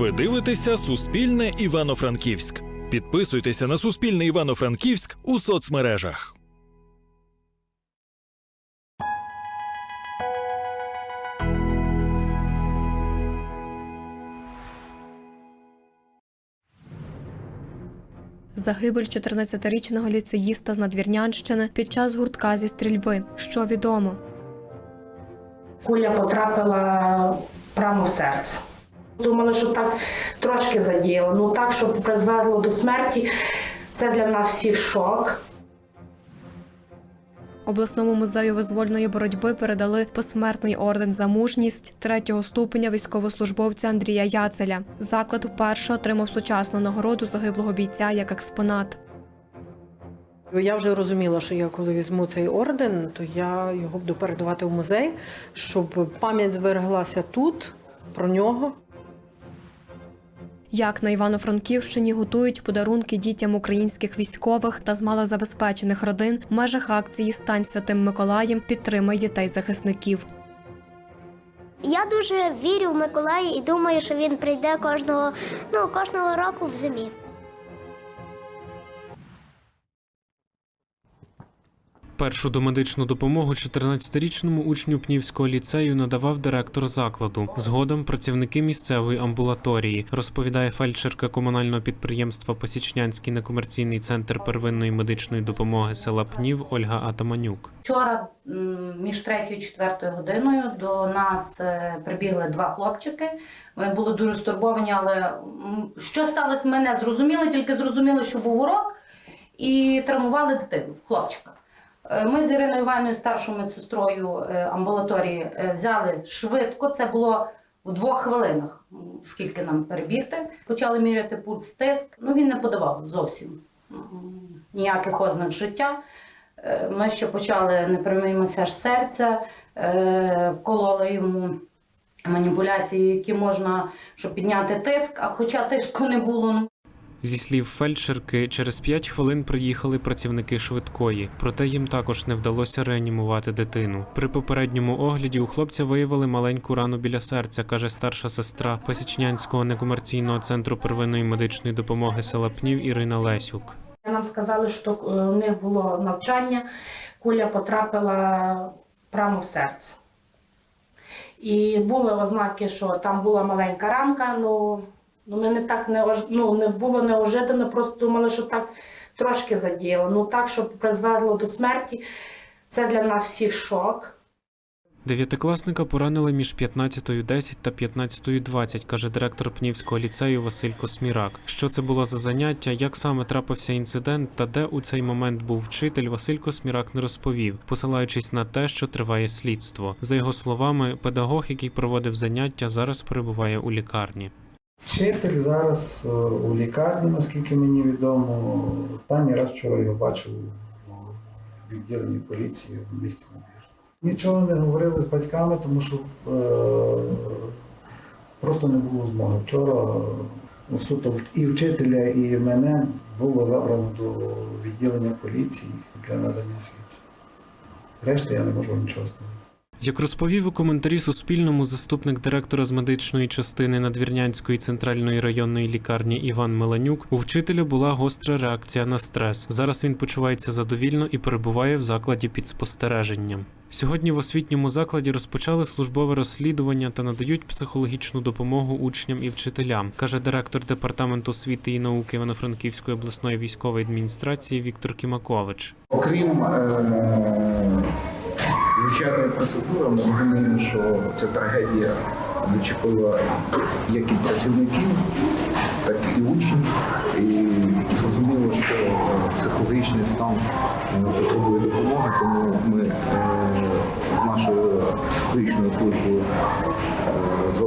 Ви дивитеся Суспільне Івано-Франківськ. Підписуйтеся на Суспільне Івано-Франківськ у соцмережах. Загибель 14-річного ліцеїста з Надвірнянщини під час гуртка зі стрільби. Що відомо? Куля потрапила прямо в серце. Думали, що так трошки заділо. Ну так, щоб призвело до смерті, це для нас всіх шок. Обласному музею визвольної боротьби передали посмертний орден за мужність третього ступеня військовослужбовця Андрія Яцеля. Заклад вперше отримав сучасну нагороду загиблого бійця як експонат. Я вже розуміла, що я коли візьму цей орден, то я його буду передавати в музей, щоб пам'ять збереглася тут про нього. Як на Івано-Франківщині готують подарунки дітям українських військових та з малозабезпечених родин в межах акції Стань святим Миколаєм підтримай дітей захисників. Я дуже вірю в Миколая і думаю, що він прийде кожного, ну, кожного року в зимі. Першу домедичну допомогу 14-річному учню Пнівського ліцею надавав директор закладу. Згодом працівники місцевої амбулаторії, розповідає фельдшерка комунального підприємства Посічнянський некомерційний центр первинної медичної допомоги села Пнів Ольга Атаманюк. Вчора між третьою і четвертою годиною до нас е, прибігли два хлопчики. Вони були дуже стурбовані, але що сталося, ми не зрозуміли, тільки зрозуміли, що був урок, і травмували дитину, хлопчика. Е, Ми з Іриною Іваною, старшою медсестрою е, амбулаторії, е, взяли швидко. Це було в двох хвилинах, скільки нам перебігти. Почали міряти пульс, тиск. Ну він не подавав зовсім ніяких ознак життя. Ми ще почали непрямий масаж серця, вкололи йому маніпуляції, які можна, щоб підняти тиск, а хоча тиску не було. Зі слів фельдшерки, через 5 хвилин приїхали працівники швидкої, проте їм також не вдалося реанімувати дитину. При попередньому огляді у хлопця виявили маленьку рану біля серця, каже старша сестра Посічнянського некомерційного центру первинної медичної допомоги села Пнів Ірина Лесюк. Нам сказали, що е, у них було навчання, куля потрапила прямо в серце. І були ознаки, що там була маленька ранка, ну, ну ми не так не, ну, не було неожиданно, просто думали, що так трошки заділо. Ну так, щоб призвело до смерті, це для нас всіх шок. Дев'ятикласника поранили між 15.10 та 15.20, каже директор Пнівського ліцею Василь Космірак. Що це було за заняття, як саме трапився інцидент та де у цей момент був вчитель, Василь Космірак не розповів, посилаючись на те, що триває слідство. За його словами, педагог, який проводив заняття, зараз перебуває у лікарні. Вчитель зараз е, у лікарні, наскільки мені відомо. Останній раз вчора його бачив у відділенні поліції в місті Надвір. Нічого не говорили з батьками, тому що е, просто не було змоги. Вчора е, суто і вчителя, і мене було забрано до відділення поліції для надання свідчень. Решта я не можу нічого сказати. Як розповів у коментарі Суспільному заступник директора з медичної частини Надвірнянської центральної районної лікарні Іван Меланюк, у вчителя була гостра реакція на стрес. Зараз він почувається задовільно і перебуває в закладі під спостереженням. Сьогодні в освітньому закладі розпочали службове розслідування та надають психологічну допомогу учням і вчителям, каже директор департаменту освіти і науки Івано-Франківської обласної військової адміністрації Віктор Кімакович. Окрім е, звичайної процедури, ми розуміємо, що ця трагедія зачепила як і працівників, так і учнів. І зрозуміло, що психологічний стан е, потребує допомоги, тому ми е, з нашою психологічною службою е, з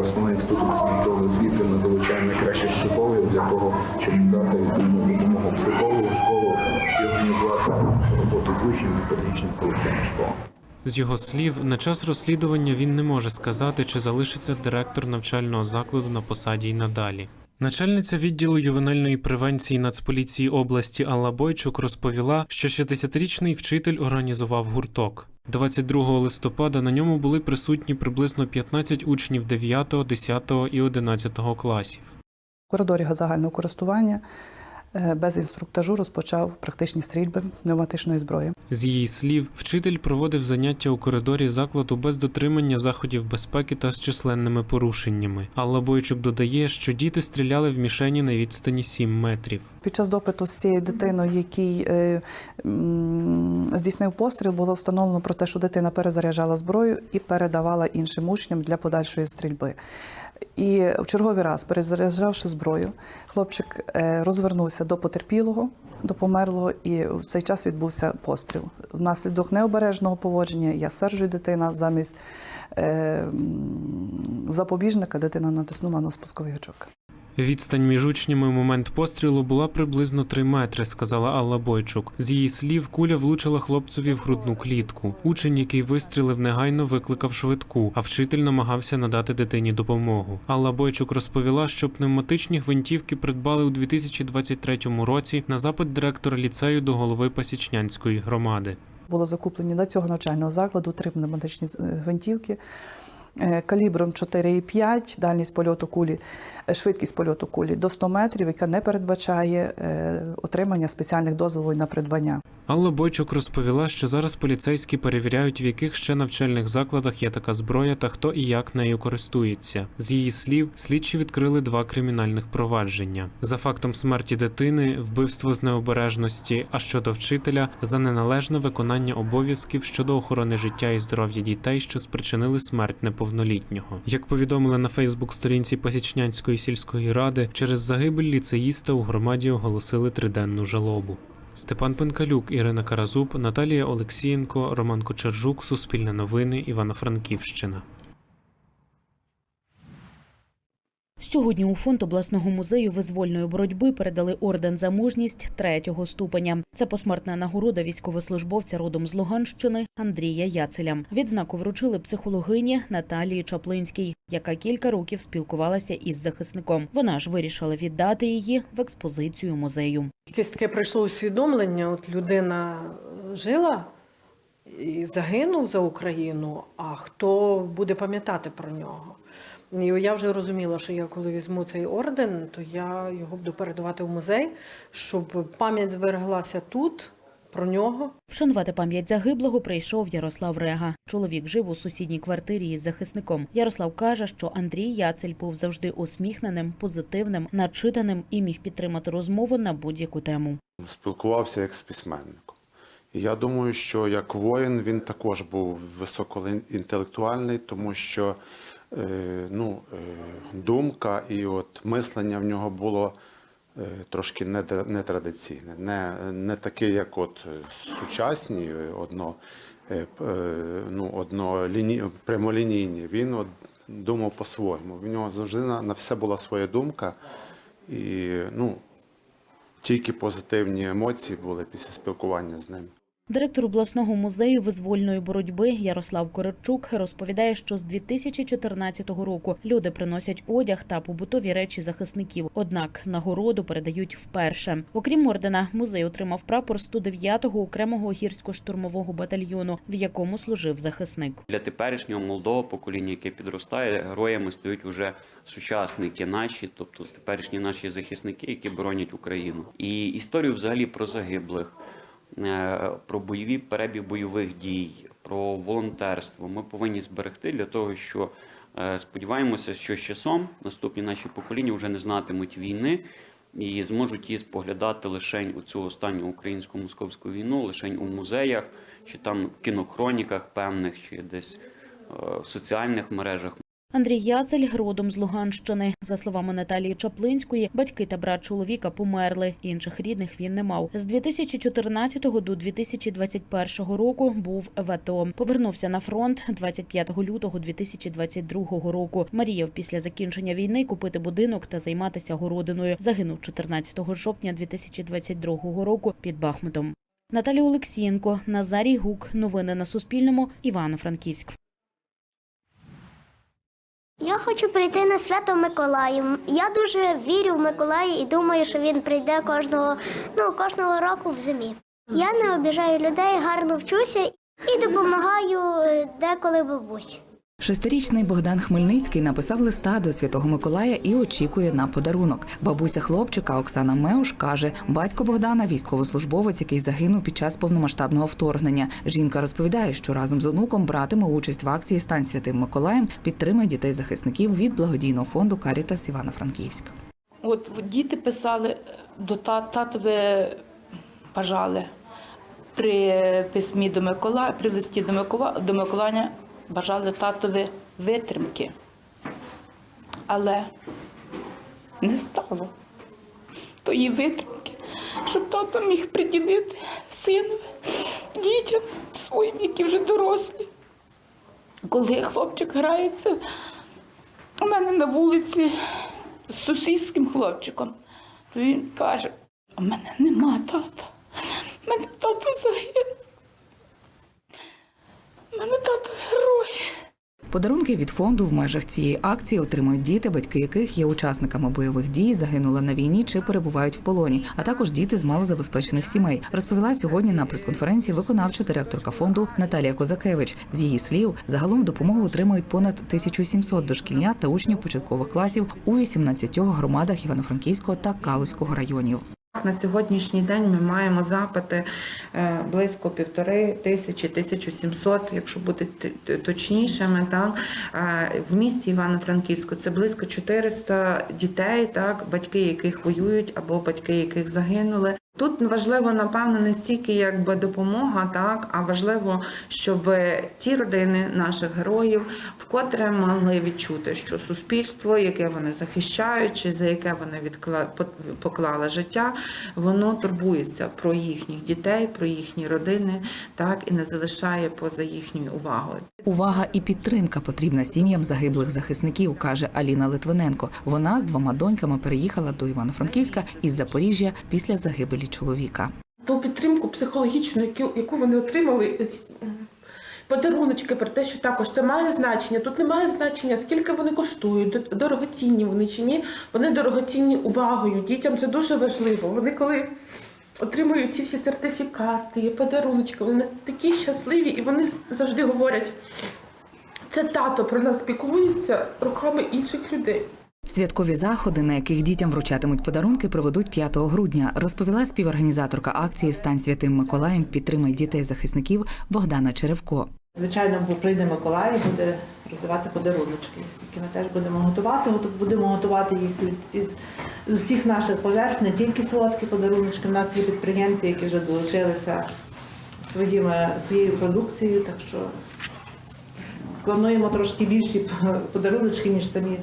основної інституту світової освіти ми залучаємо найкращих психологів для того, щоб дати допомогу психологу, школу роботу з учнями педагогічним колективом школи. З його слів, на час розслідування він не може сказати, чи залишиться директор навчального закладу на посаді й надалі. Начальниця відділу ювенальної превенції Нацполіції області Алла Бойчук розповіла, що 60-річний вчитель організував гурток. 22 листопада на ньому були присутні приблизно 15 учнів 9, 10 і 11 класів. В коридорі загального користування без інструктажу розпочав практичні стрільби пневматичної зброї. З її слів, вчитель проводив заняття у коридорі закладу без дотримання заходів безпеки та з численними порушеннями. Алла Бойчук додає, що діти стріляли в мішені на відстані 7 метрів. Під час допиту з цією дитиною, який е, здійснив постріл, було встановлено про те, що дитина перезаряджала зброю і передавала іншим учням для подальшої стрільби. І в черговий раз, перезаряджавши зброю, хлопчик е, розвернувся до потерпілого, до померлого, і в цей час відбувся постріл. Внаслідок необережного поводження, я стверджую, дитина замість е, запобіжника дитина натиснула на спусковий гачок. Відстань між учнями в момент пострілу була приблизно 3 метри, сказала Алла Бойчук. З її слів, куля влучила хлопцеві в грудну клітку. Учень, який вистрілив, негайно викликав швидку, а вчитель намагався надати дитині допомогу. Алла Бойчук розповіла, що пневматичні гвинтівки придбали у 2023 році на запит директора ліцею до голови Пасічнянської громади. Було закуплені до цього навчального закладу три пневматичні е, гвинтівки калібром 4,5, дальність польоту кулі, е, швидкість польоту кулі до 100 метрів, яка не передбачає е, отримання спеціальних дозволів на придбання. Алла Бойчук розповіла, що зараз поліцейські перевіряють, в яких ще навчальних закладах є така зброя та хто і як нею користується. З її слів, слідчі відкрили два кримінальних провадження за фактом смерті дитини, вбивство з необережності, а щодо вчителя за неналежне виконання обов'язків щодо охорони життя і здоров'я дітей, що спричинили смерть неповнолітнього. Як повідомили на Фейсбук-сторінці Пасічнянської сільської ради, через загибель ліцеїста у громаді оголосили триденну жалобу. Степан Пенкалюк, Ірина Каразуб, Наталія Олексієнко, Роман Кочержук, Суспільне новини, Івано-Франківщина. Сьогодні у фонд обласного музею визвольної боротьби передали орден за мужність третього ступеня. Це посмертна нагорода військовослужбовця родом з Луганщини Андрія Яцеля. Відзнаку вручили психологині Наталії Чаплинській, яка кілька років спілкувалася із захисником. Вона ж вирішила віддати її в експозицію музею. Якесь таке прийшло усвідомлення, от людина жила і загинув за Україну, а хто буде пам'ятати про нього? І я вже розуміла, що я коли візьму цей орден, то я його буду передавати в музей, щоб пам'ять збереглася тут про нього. Вшанувати пам'ять загиблого прийшов Ярослав Рега. Чоловік жив у сусідній квартирі із захисником. Ярослав каже, що Андрій Яцель був завжди усміхненим, позитивним, начитаним і міг підтримати розмову на будь-яку тему. спілкувався як з письменником. І я думаю, що як воїн він також був високоінтелектуальний, тому що ну, е, думка і от мислення в нього було е, трошки нетра- нетрадиційне, не, не таке, як от е, сучасні, е, одно, е, е, ну, одноліні, прямолінійні. Він от думав по-своєму. В нього завжди на, на все була своя думка. І ну, тільки позитивні емоції були після спілкування з ним. Директор обласного музею визвольної боротьби Ярослав Коротчук розповідає, що з 2014 року люди приносять одяг та побутові речі захисників. Однак нагороду передають вперше. Окрім ордена, музей отримав прапор 109-го окремого гірсько-штурмового батальйону, в якому служив захисник. Для теперішнього молодого покоління, яке підростає, героями стають уже сучасники наші, тобто теперішні наші захисники, які боронять Україну. І історію взагалі про загиблих, про бойові перебіг бойових дій, про волонтерство ми повинні зберегти для того, що е, сподіваємося, що з часом наступні наші покоління вже не знатимуть війни. І зможуть її споглядати лише у цю останню українсько-московську війну, лише у музеях, чи там в кінохроніках певних, чи десь е, в соціальних мережах. Андрій Яцель родом з Луганщини. За словами Наталії Чаплинської, батьки та брат чоловіка померли. Інших рідних він не мав. З 2014 до 2021 року був в АТО. Повернувся на фронт 25 лютого 2022 року. Маріяв після закінчення війни купити будинок та займатися городиною. Загинув 14 жовтня 2022 року під Бахмутом. Наталія Олексієнко, Назарій Гук. Новини на Суспільному. Івано-Франківськ. Я хочу прийти на свято Миколая. Я дуже вірю в Миколая і думаю, що він прийде кожного, ну, кожного року в зимі. Я не обіжаю людей, гарно вчуся і допомагаю е, деколи бабусі. Шестирічний Богдан Хмельницький написав листа до Святого Миколая і очікує на подарунок. Бабуся хлопчика Оксана Меуш каже, батько Богдана військовослужбовець, який загинув під час повномасштабного вторгнення. Жінка розповідає, що разом з онуком братиме участь в акції Стань святим Миколаєм підтримує дітей захисників від благодійного фонду Карітас Івано-Франківськ. От діти писали до та- татові бажали при письмі до Миколая, при листі до Микола до Миколая бажали татові витримки. Але не стало тої витримки, щоб тато міг приділити синові, дітям своїм, які вже дорослі. Коли хлопчик грається у мене на вулиці з сусідським хлопчиком, то він каже: у мене нема тата. У мене тато загинув. Мене тато герой. Подарунки від фонду в межах цієї акції отримують діти, батьки яких є учасниками бойових дій, загинули на війні чи перебувають в полоні, а також діти з малозабезпечених сімей. Розповіла сьогодні на прес-конференції виконавча директорка фонду Наталія Козакевич. З її слів, загалом допомогу отримують понад 1700 дошкільнят та учнів початкових класів у 18 громадах Івано-Франківського та Калузького районів. На сьогоднішній день ми маємо запити е, близько півтори тисячі, 1700, якщо бути точнішими. Так? Е, В місті Івано-Франківську це близько 400 дітей, так? батьки яких воюють або батьки яких загинули. Тут важливо, напевно, не стільки якби допомога, так, а важливо, щоб ті родини наших героїв вкотре могли відчути, що суспільство, яке вони захищають, чи за яке вони відкла... поклали життя, воно турбується про їхніх дітей, про їхні родини, так і не залишає поза їхньою увагою. Увага і підтримка потрібна сім'ям загиблих захисників, каже Аліна Литвиненко. Вона з двома доньками переїхала до Івано-Франківська із Запоріжжя після загибелі чоловіка. ту підтримку психологічну, яку, вони отримали, е, подаруночки про те, що також це має значення. Тут немає значення, скільки вони коштують, дорогоцінні вони чи ні. Вони дорогоцінні увагою. Дітям це дуже важливо. Вони коли отримують ці всі сертифікати, подаруночки, вони такі щасливі і вони завжди говорять. Це тато про нас піклується руками інших людей. Святкові заходи, на яких дітям вручатимуть подарунки, проведуть 5 грудня, розповіла співорганізаторка акції Стань святим Миколаєм підтримай дітей захисників Богдана Черевко. Звичайно, прийде Миколай і буде роздавати подаруночки, які ми теж будемо готувати. Будемо готувати їх із усіх наших пожертв, не тільки солодкі подаруночки. У нас є підприємці, які вже долучилися своїми, своєю продукцією, так що плануємо трошки більші подаруночки, ніж самі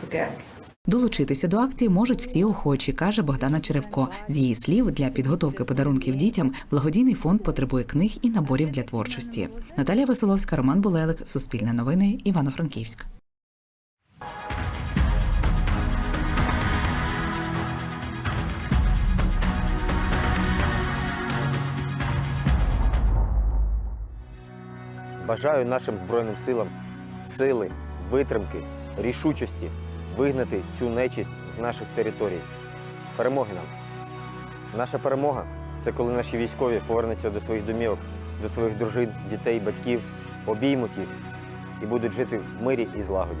цукерки. Долучитися до акції можуть всі охочі, каже Богдана Черевко. З її слів, для підготовки подарунків дітям благодійний фонд потребує книг і наборів для творчості. Наталія Веселовська, Роман Булелик, Суспільне новини, Івано-Франківськ. Бажаю нашим Збройним силам сили, витримки, рішучості вигнати цю нечисть з наших територій. Перемоги нам! Наша перемога це коли наші військові повернуться до своїх домівок, до своїх дружин, дітей, батьків, обіймуть їх і будуть жити в мирі і злагоді.